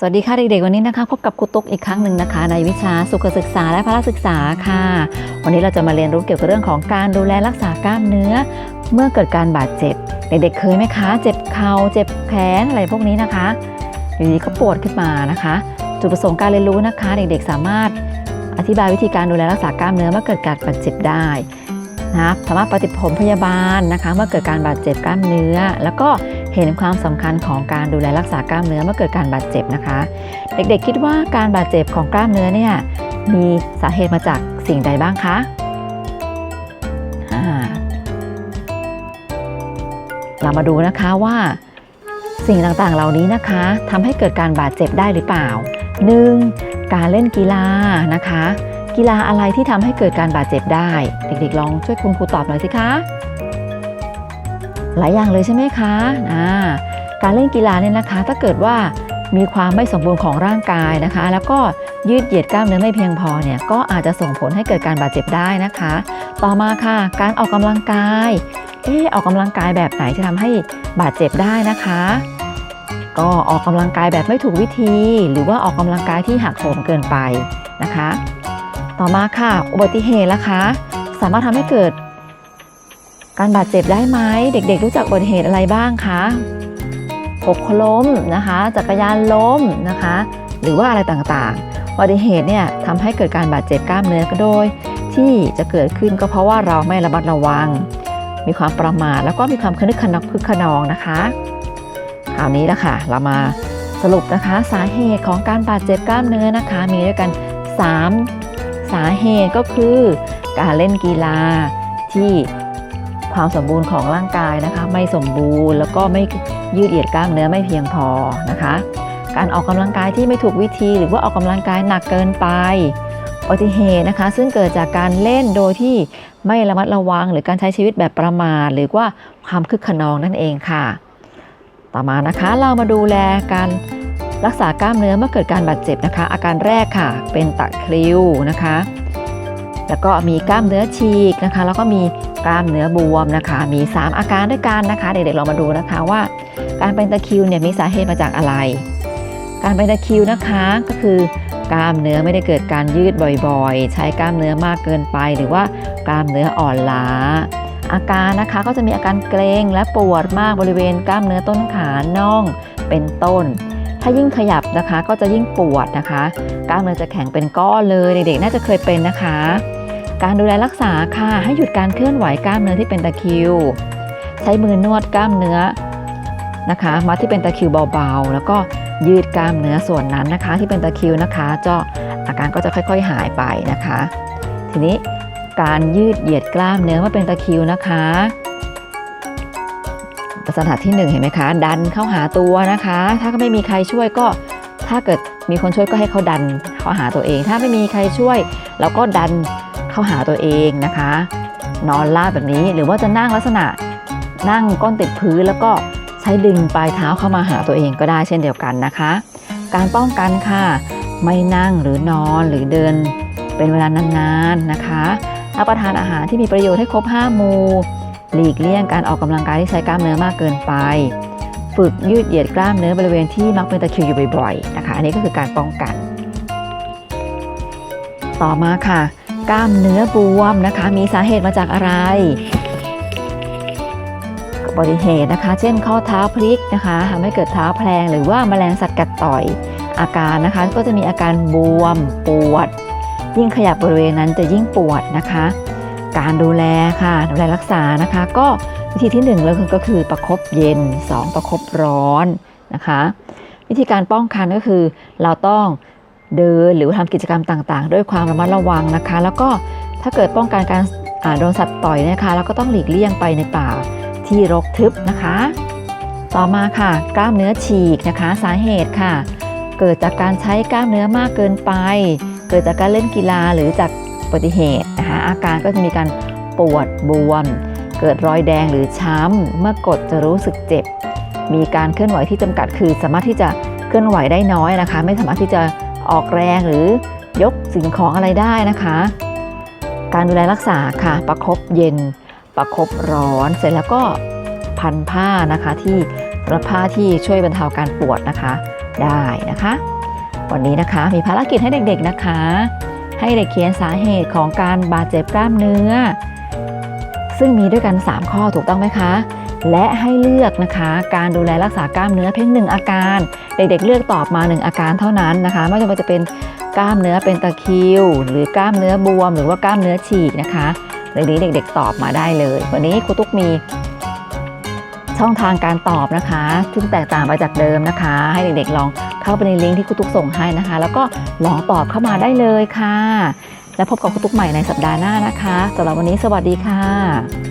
สวัสดีค่ะเด็กๆวันนี้นะคะ พบกับครูตุ๊กอีกครั้งหนึ่งนะคะ ในวิชาสุขศึกษาและพละศึกษาค่ะ วันนี้เราจะมาเรียนรู้เกี่ยวกับเรื่องของการดูแลรักษากล้ามเนื้อ เมื่อเกิดการบาดเจ็บ เด็กๆเคยไหมคะ เจ็บเข่าเจ็บแขนอะไรพวกนี้นะคะอยู่ดีก็ปวดขึ้นมานะคะ จุดประสงค์การเรียนรู้นะคะ เด็กๆสามารถอธิบายวิธีการดูแลรักษากล้ามเนื้อเมื่อเกิดการบาดเจ็บได้นะสามารถปฏิผมพยาบาลนะคะ เมื่อเกิดการบาดเจ็บกล้ามเนื้อ แล้วก็ เห็นความสำคัญของการดูแลรักษากล้ามเนื้อเมื่อเกิดการบาดเจ็บนะคะ เด็กๆคิดว่าการบาดเจ็บของกล้ามเนื้อเนี่ยมีสาเหตุมาจากสิ่งใดบ้างคะเรามาดูนะคะว่า สิ่งต่างๆเหล่านี้นะคะทำให้เกิดการบาดเจ็บได้หรือเปล่า 1. การเล่นกีฬานะคะ กีฬาอะไรที่ทำให้เกิดการบาดเจ็บได้ เด็กๆ ลองช่วยคุณครูตอบหน่อยสิคะ หลายอย่างเลยใช่ไหมคะอ่าการเล่นกีฬาเนี่ยนะคะ ถ้าเกิดว่ามีความไม่สมบูรณ์ของร่างกายนะคะ แล้วก็ยืดเหยียดกล้ามเนื้อไม่เพียงพอเนี่ยก็อาจจะส่งผลให้เกิดการบาดเจ็บได้นะคะ ต่อมาค่ะ การออกกำลังกายเออออกกำลังกายแบบไหนจะทำให้บาดเจ็บได้นะคะ ก็ออกกำลังกายแบบไม่ถูกวิธี หรือว่าออกกำลังกายที่หักโหมเกินไปนะคะ ต่อมาค่ะ อุบัติเหตุล่ะคะ สามารถทำให้เกิด การบาดเจ็บได้ไหมเด็กๆ รู้จักอุบัติเหตุอะไรบ้างคะหกล้มนะคะ จักรยานล้มนะคะ หรือว่าอะไรต่างๆอุบัติเหตุเนี่ยทำให้เกิดการบาดเจ็บกล้ามเนื้อก็โดย ที่จะเกิดขึ้นก็เพราะว่าเราไม่ระมัดระวัง มีความประมาทแล้วก็มีความคนึกขนองคึกขนองนะคะคราวนี้ละค่ะเรามาสรุปนะคะสาเหตุของการบาดเจ็บกล้ามเนื้อนะคะ มีด้วยกัน 3 สาเหตุก็คือ การเล่นกีฬาที่ ความสมบูรณ์ของร่างกายนะคะ ไม่สมบูรณ์แล้วก็ไม่ยืดเหยียดกล้ามเนื้อไม่เพียงพอนะคะ การออกกำลังกายที่ไม่ถูกวิธี หรือว่าออกกำลังกายหนักเกินไปอุบัติเหตุนะคะ ซึ่งเกิดจากการเล่นโดยที่ไม่ระมัดระวัง หรือการใช้ชีวิตแบบประมาทหรือว่าความคึกขนองนั่นเองค่ะ ต่อมานะคะเรามาดูแลการรักษากล้ามเนื้อเมื่อเกิดการบาดเจ็บนะคะ อาการแรกค่ะเป็นตะคริวนะคะ แล้วก็มีกล้ามเนื้อฉีกนะคะ แล้วก็มี กล้ามเนื้อบวมนะคะ มี 3 อาการด้วยกันนะคะ เด็กๆเรามาดูนะคะว่า การเป็นตะคริวเนี่ยมีสาเหตุมาจากอะไร การเป็นตะคริวนะคะก็คือกล้ามเนื้อไม่ได้เกิดการยืดบ่อยๆ ใช้กล้ามเนื้อมากเกินไป หรือว่ากล้ามเนื้ออ่อนล้า อาการนะคะก็จะมีอาการเกร็งและปวดมากบริเวณกล้ามเนื้อต้นขาน่องเป็นต้น ถ้ายิ่งขยับนะคะก็จะยิ่งปวดนะคะ กล้ามเนื้อจะแข็งเป็นก้อนเลยเด็กๆน่าจะเคยเป็นนะคะ การดูแลรักษาค่ะให้หยุดการเคลื่อนไหวกล้ามเนื้อที่เป็นตะคริว ใช้มือนวดกล้ามเนื้อนะคะ มาที่เป็นตะคริวเบาๆ แล้วก็ยืดกล้ามเนื้อส่วนนั้นนะคะ ที่เป็นตะคริวนะคะจะอาการก็จะค่อยๆหายไปนะคะ ทีนี้การยืดเหยียดกล้ามเนื้อมาเป็นตะคริวนะคะลักษณะที่หนึ่งเห็นไหมคะ ดันเข้าหาตัวนะคะ ถ้าไม่มีใครช่วยก็ถ้าเกิดมีคนช่วยก็ให้เขาดันเข้าหาตัวเอง ถ้าไม่มีใครช่วย เราก็ดัน เข้าหาตัวเองนะคะ นอนลาบแบบนี้หรือว่าจะนั่งลักษณะนั่งก้นติดพื้นแล้วก็ใช้ดึงปลายเท้าเข้ามาหาตัวเองก็ได้เช่นเดียวกันนะคะ การป้องกันค่ะ ไม่นั่งหรือนอนหรือเดินเป็นเวลานานๆนะคะรับประทานอาหารที่มีประโยชน์ให้ครบ 5 หมู่ หลีกเลี่ยงการออกกำลังกายที่ใช้กล้ามเนื้อมากเกินไป ฝึกยืดเหยียดกล้ามเนื้อบริเวณที่มักเป็นตะคริวอยู่บ่อยๆนะคะ อันนี้ก็คือการป้องกัน ต่อมาค่ะ กล้ามเนื้อบวมนะคะ มีสาเหตุมาจากอะไรอุบัติเหตุนะคะ เช่นข้อเท้าพลิกนะคะทำให้เกิดเท้าแพลงหรือว่าแมลงสัตว์กัดต่อยอาการนะคะ ก็จะมีอาการบวมปวด ยิ่งขยับบริเวณนั้นจะยิ่งปวดนะคะ การดูแลค่ะดูแลรักษานะคะ ก็วิธีที่1เลยก็คือประคบเย็น 2 ประคบร้อนนะคะ วิธีการป้องกันก็คือเราต้อง เดินหรือว่าทำกิจกรรมต่างๆ ด้วยความระมัดระวังนะคะ แล้วก็ถ้าเกิดป้องกันการโดนสัตว์ต่อยนยนะคะเราก็ต้องหลีกเลี่ยงไปในป่าที่รกทึบนะคะ ต่อมาค่ะ กล้ามเนื้อฉีกนะคะ สาเหตุค่ะ เกิดจากการใช้กล้ามเนื้อมากเกินไป เกิดจากการเล่นกีฬาหรือจากอุบัติเหตุนะคะอาการก็จะมีการปวดบวม เกิดรอยแดงหรือช้ำ เมื่อกดจะรู้สึกเจ็บ มีการเคลื่อนไหวที่จำกัดคือ สามารถที่จะเคลื่อนไหวได้น้อยนะคะ ไม่สามารถที่จะ ออกแรงหรือยกสิ่งของอะไรได้นะคะ การดูแลรักษาค่ะ ประคบเย็น ประคบร้อน เสร็จแล้วก็พันผ้านะคะที่รับผ้าที่ช่วยบรรเทาการปวดนะคะ ได้นะคะ วันนี้นะคะมีภารกิจให้เด็กๆนะคะ ให้เด็กเขียนสาเหตุของการบาดเจ็บกล้ามเนื้อ ซึ่งมีด้วยกัน 3 ข้อถูกต้องไหมคะ และให้เลือกนะคะ การดูแลรักษากล้ามเนื้อเพียงหนึ่งอาการ เด็กๆเลือกตอบมา 1 อาการเท่านั้นนะคะ ไม่จำเป็นจะเป็นกล้ามเนื้อเป็นตะคิว หรือกล้ามเนื้อบวม หรือว่ากล้ามเนื้อฉีกนะคะเรื่องนี้เด็ก ๆ ตอบมาได้เลย วันนี้ครูตุ๊กมีช่องทางการตอบนะคะซึ่งแตกต่างไปจากเดิมนะคะ ให้เด็กๆลองเข้าไปในลิงก์ที่ครูตุ๊กส่งให้นะคะ แล้วก็ลองตอบเข้ามาได้เลยค่ะ แล้วพบกับคุณตุ๊กใหม่ในสัปดาห์หน้านะคะสำหรับวันนี้สวัสดีค่ะ